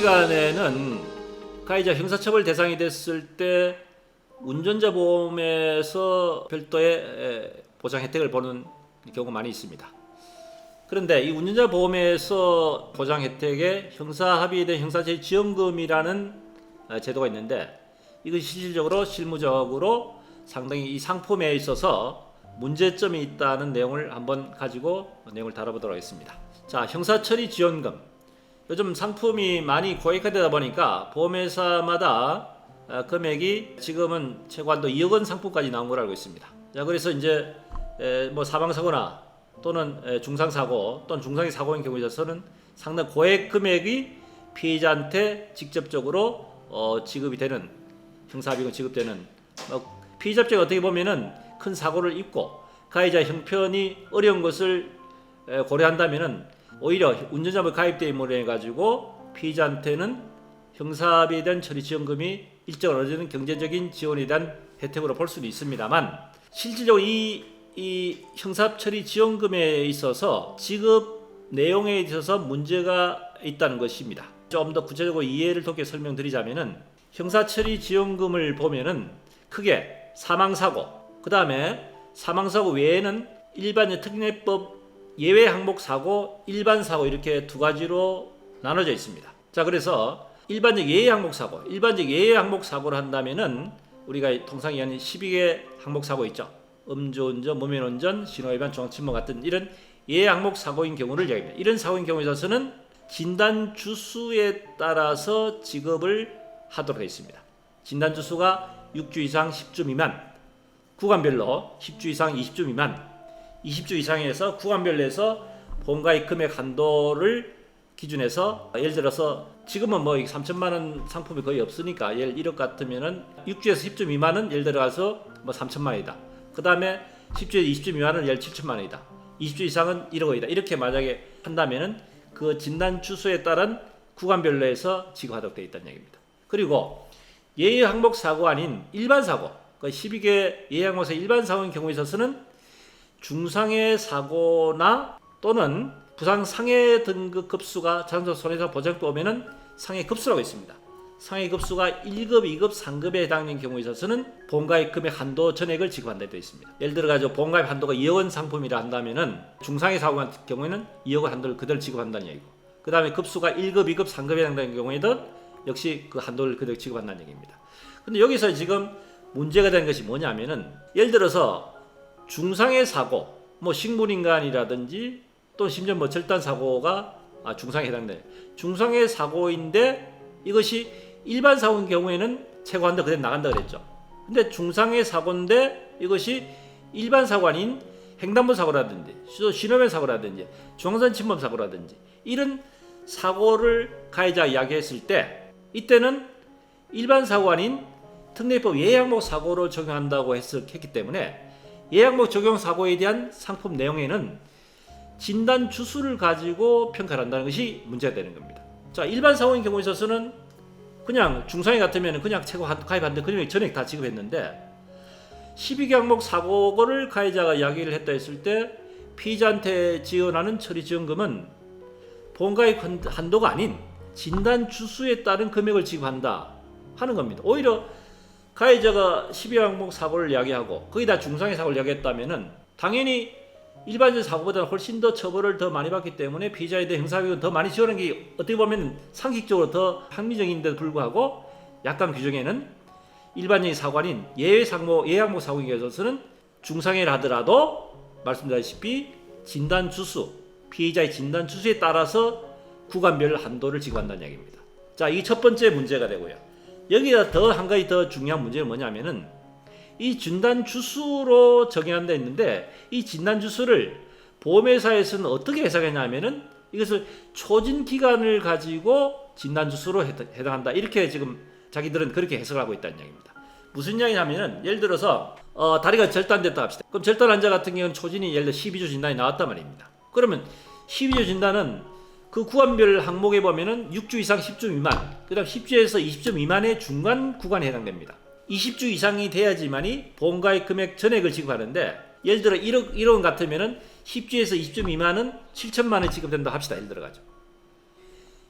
시간에는 가해자 형사처벌 대상이 됐을 때 운전자 보험에서 별도의 에, 보장 혜택을 보는 경우가 많이 있습니다. 그런데 이 운전자 보험에서 보장 혜택에 형사 합의에 대한 형사제 지원금이라는 어, 제도가 있는데 이것이 실질적으로 실무적으로 상당히 이 상품에 있어서 문제점이 있다는 내용을 한번 가지고 내용을 다뤄보도록 하겠습니다. 자, 형사처리 지원금. 요즘 상품이 많이 고액화되다 보니까 보험회사마다 어, 금액이 지금은 최고한도 2억 원 상품까지 나온 걸 알고 있습니다. 자, 그래서 이제 에, 뭐 사망사고나 또는 에, 중상사고 또는 중상의 사고인 경우에 있어서는 상당 고액 금액이 피해자한테 직접적으로 어, 지급이 되는 형사비금 지급되는 어, 피해자 입장에 어떻게 보면은 큰 사고를 입고 가해자 형편이 어려운 것을 에, 고려한다면은 오히려 운전자물 가입돼 임으로 해 가지고 피해자한테는 형사비에 대한 처리 지원금이 일정 어느 정도 경제적인 지원에 대한 혜택으로 볼 수는 있습니다만 실질적으로 이, 이 형사 처리 지원금에 있어서 지급 내용에 있어서 문제가 있다는 것입니다. 좀 더 구체적으로 이해를 돕게 설명드리자면은 형사 처리 지원금을 보면은 크게 사망 사고, 그 다음에 사망 사고 외에는 일반적 특례법 예외 항목 사고, 일반 사고 이렇게 두 가지로 나눠져 있습니다. 자, 그래서 일반적 예외 항목 사고, 일반적 예외 항목 사고를 한다면은 우리가 통상 얘기하는 12개 항목 사고 있죠. 음주운전, 무면운전, 신호위반, 중앙침몰 같은 이런 예외 항목 사고인 경우를 얘기합니다. 이런 사고인 경우에 있어서는 진단 주수에 따라서 지급을 하도록 되어 있습니다. 진단 주수가 6주 이상 10주 미만, 구간별로 10주 이상 20주 미만, 20주 이상에서 구간별로 해서 본가의 금액 한도를 기준해서 예를 들어서 지금은 뭐 3천만 원 상품이 거의 없으니까 예를 1억 같으면은 6주에서 10주 미만은 예를 들어서 뭐 3천만 원이다. 그 다음에 10주에서 20주 미만은 예를 7천만 원이다. 20주 이상은 1억 원이다. 이렇게 만약에 한다면은 그 진단 주수에 따른 구간별로 해서 지급하도록 되어 있다는 얘기입니다. 그리고 예외 항목 사고 아닌 일반 사고, 그 12개 예외 항목사 일반 사고인 경우에 있어서는 중상해 사고나 또는 부상 상해 등급 급수가 자동차 손해사 보장법에는 상해 급수라고 있습니다. 상해 급수가 1급, 2급, 3급에 해당하는 경우에 있어서는 본가입 금액 한도 전액을 지급한다 되어 있습니다. 예를 들어 가지고 본가입 한도가 2억 원 상품이라 한다면은 중상해 사고 같은 경우에는 2억 원 한도를 그대로 지급한다는 얘기고. 그다음에 급수가 1급, 2급, 3급에 해당되는 경우에도 역시 그 한도를 그대로 지급한다는 얘기입니다. 근데 여기서 지금 문제가 되는 것이 뭐냐면은 예를 들어서 중상해 사고, 뭐 식물인간이라든지 또 심지어 뭐 절단 사고가 아, 중상에 해당돼. 중상해 사고인데 이것이 일반 사고인 경우에는 최고한도 그대로 나간다 그랬죠. 근데 중상해 사고인데 이것이 일반 사고 아닌 횡단보 사고라든지 신호면 사고라든지 중앙선 침범 사고라든지 이런 사고를 가해자 이야기했을 때 이때는 일반 사고 아닌 특례법 예양목 사고를 적용한다고 했, 했기 때문에 예양목 적용 사고에 대한 상품 내용에는 진단 주수를 가지고 평가를 한다는 것이 문제가 되는 겁니다. 자, 일반 사고인 경우에 있어서는 그냥 중상해 같으면 그냥 최고 가입하는데 그중에 전액 다 지급했는데 12개 항목 사고를 가해자가 이야기를 했다 했을 때 피의자한테 지원하는 처리 지원금은 본가입 한도가 아닌 진단 주수에 따른 금액을 지급한다 하는 겁니다. 오히려 가해자가 12개 항목 사고를 이야기하고 거기다 중상해 사고를 이야기했다면은 당연히 일반적 사고보다 훨씬 더 처벌을 더 많이 받기 때문에 피의자에 대한 형사비용을 더 많이 지원하는 게 어떻게 보면 상식적으로 더 합리적인데도 불구하고 약간 규정에는 일반적인 사관인 예외 상모 예외 항목 사고에 있어서는 중상해를 하더라도 말씀드렸다시피 진단 주수 피의자의 진단 주수에 따라서 구간별 한도를 지급한다는 얘기입니다. 자, 이게 첫 번째 문제가 되고요. 여기다 더 한 가지 더 중요한 문제는 뭐냐면은 이 진단 주수로 적용한다 했는데 이 진단 주수를 보험회사에서는 어떻게 해석했냐면은 이것을 초진 기간을 가지고 진단 주수로 해당한다 이렇게 지금 자기들은 그렇게 해석을 하고 있다는 얘기입니다. 무슨 이야기냐면은 예를 들어서 어, 다리가 절단됐다 합시다. 그럼 절단 환자 같은 경우는 초진이 예를 들어 12주 진단이 나왔단 말입니다. 그러면 12주 진단은 그 구간별 항목에 보면은 6주 이상 10주 미만, 그다음 10주에서 20주 미만의 중간 구간에 해당됩니다. 20주 이상이 돼야지만이 보험가입 금액 전액을 지급하는데 예를 들어 1억 1억 원 같으면은 10주에서 20주 미만은 7천만 원 지급된다 합시다. 예를 들어 가지고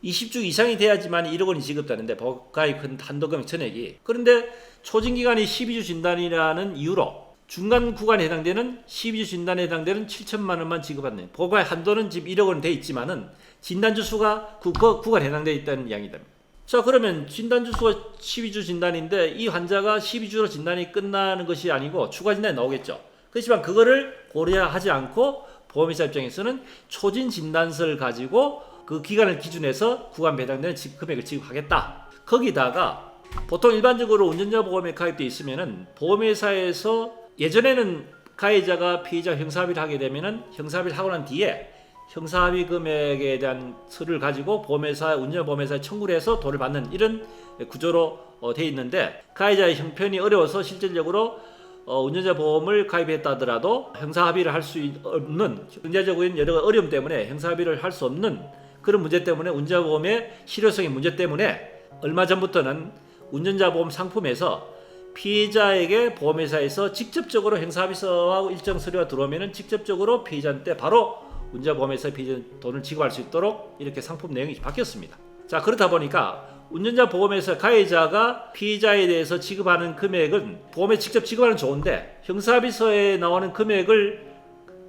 20주 이상이 돼야지만 1억 원이 지급되는데 법가의 큰 한도금 전액이 그런데 초진 기간이 12주 진단이라는 이유로 중간 구간에 해당되는 12주 진단에 해당되는 7천만 원만 지급받는 법가의 한도는 지금 1억 원 돼 있지만은 진단주 수가 그, 그 구간에 해당되어 있다는 양이 됩니다. 자 그러면 진단주 수가 12주 진단인데 이 환자가 12주로 진단이 끝나는 것이 아니고 추가 진단이 나오겠죠. 그렇지만 그거를 고려하지 않고 보험회사 입장에서는 초진 진단서를 가지고 그 기간을 기준해서 구간 배당되는 지- 금액을 지급하겠다. 거기다가 보통 일반적으로 운전자 보험에 가입돼 있으면은 보험회사에서 예전에는 가해자가 피해자 형사합의를 하게 되면은 형사합의를 하고 난 뒤에 형사합의 금액에 대한 서류를 가지고 보험회사 운전 보험회사에 청구를 해서 돈을 받는 이런 구조로 어, 돼 있는데 가해자의 형편이 어려워서 실질적으로 어, 운전자 보험을 가입했다 하더라도 형사 합의를 할 수 없는 경제적인 여러 어려움 때문에 형사 합의를 할 수 없는 그런 문제 때문에 운전자 보험의 실효성의 문제 때문에 얼마 전부터는 운전자 보험 상품에서 피해자에게 보험회사에서 직접적으로 형사 합의서하고 일정 서류가 들어오면은 직접적으로 피해자한테 바로 운전자 보험회사 피해자 돈을 지급할 수 있도록 이렇게 상품 내용이 바뀌었습니다. 자 그렇다 보니까 운전자 보험에서 가해자가 피해자에 대해서 지급하는 금액은 보험에 직접 지급하는 좋은데 형사합의서에 나오는 금액을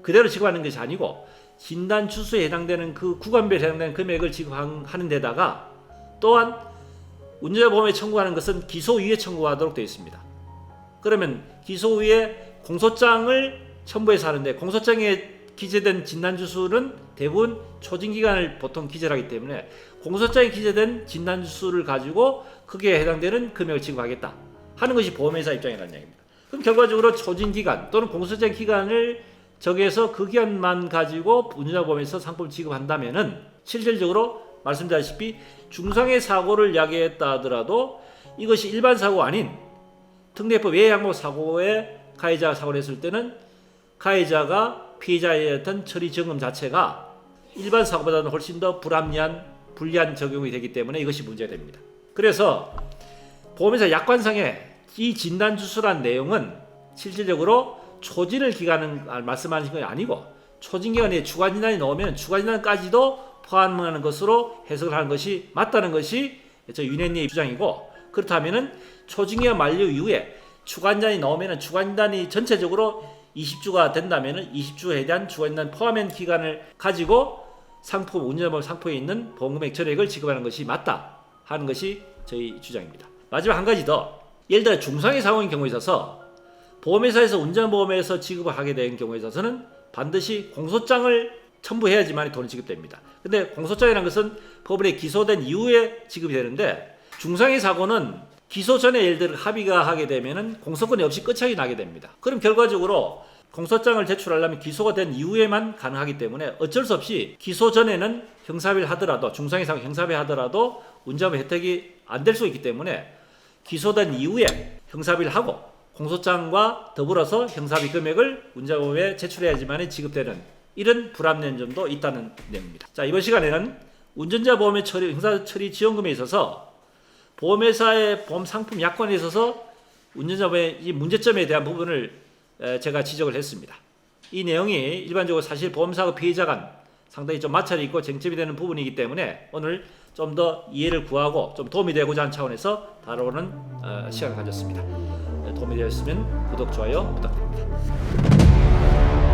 그대로 지급하는 것이 아니고 진단 주수에 해당되는 그 구간별에 해당되는 금액을 지급하는 데다가 또한 운전자 보험에 청구하는 것은 기소위에 청구하도록 되어 있습니다. 그러면 기소위에 공소장을 첨부해서 하는데 공소장에 기재된 진단 주수는 대부분 초진 기간을 보통 기재를 하기 때문에 공소장에 기재된 진단 주수를 가지고 크게 해당되는 금액을 지급하겠다 하는 것이 보험회사 입장이라는 얘기입니다. 그럼 결과적으로 초진 기간 또는 공소장 기간을 정해서 그 기간만 가지고 운전자 보험에서 상품 지급한다면은 실질적으로 말씀드렸다시피 중상의 사고를 야기했다 하더라도 이것이 일반 사고 아닌 특례법 외양보 사고에 가해자가 사고를 했을 때는 가해자가 피해자의 어떤 처리 증금 자체가 일반 사고보다는 훨씬 더 불합리한 불리한 적용이 되기 때문에 이것이 문제가 됩니다. 그래서 보험회사 약관상에 이 진단 주수란 내용은 실질적으로 초진을 기간은 아, 말씀하신 건 아니고 초진 기간에 주간 진단이 나오면 주간 진단까지도 포함하는 것으로 해석을 하는 것이 맞다는 것이 저 윤현리의 주장이고 그렇다면은 기간 만료 이후에 주간진단이 나오면은 주간진단이 전체적으로 20주가 된다면은 20주에 대한 주간진단 포함한 기간을 가지고 상품 운전보험 상품에 있는 보험금액 전액을 지급하는 것이 맞다 하는 것이 저희 주장입니다. 마지막 한 가지 더 예를 들어 중상의 사고인 경우에 있어서 보험회사에서 운전보험에서 지급을 하게 된 경우에 있어서는 반드시 공소장을 첨부해야지만 돈이 지급됩니다. 근데 공소장이라는 것은 법원에 기소된 이후에 지급이 되는데 중상의 사고는 기소 전에 예를 들어 합의가 하게 되면은 공소권이 없이 끝장이 나게 됩니다. 그럼 결과적으로 공소장을 제출하려면 기소가 된 이후에만 가능하기 때문에 어쩔 수 없이 기소 전에는 형사비를 하더라도 중상의 사고 형사비 하더라도 운전보 혜택이 안 될 수 있기 때문에 기소된 이후에 형사비를 하고 공소장과 더불어서 형사비 금액을 운전보험에 제출해야지만 지급되는 이런 불합리한 점도 있다는 내용입니다. 자 이번 시간에는 운전자 보험의 처리, 형사 처리 지원금에 있어서 보험회사의 보험 상품 약관에 있어서 운전자 보험의 이 문제점에 대한 부분을 에, 제가 지적을 했습니다. 이 내용이 일반적으로 사실 보험사고 피해자 간 상당히 좀 마찰이 있고 쟁점이 되는 부분이기 때문에 오늘 좀 더 이해를 구하고 좀 도움이 되고자 하는 차원에서 다뤄오는 어, 시간을 가졌습니다. 에, 도움이 되었으면 구독, 좋아요 부탁드립니다.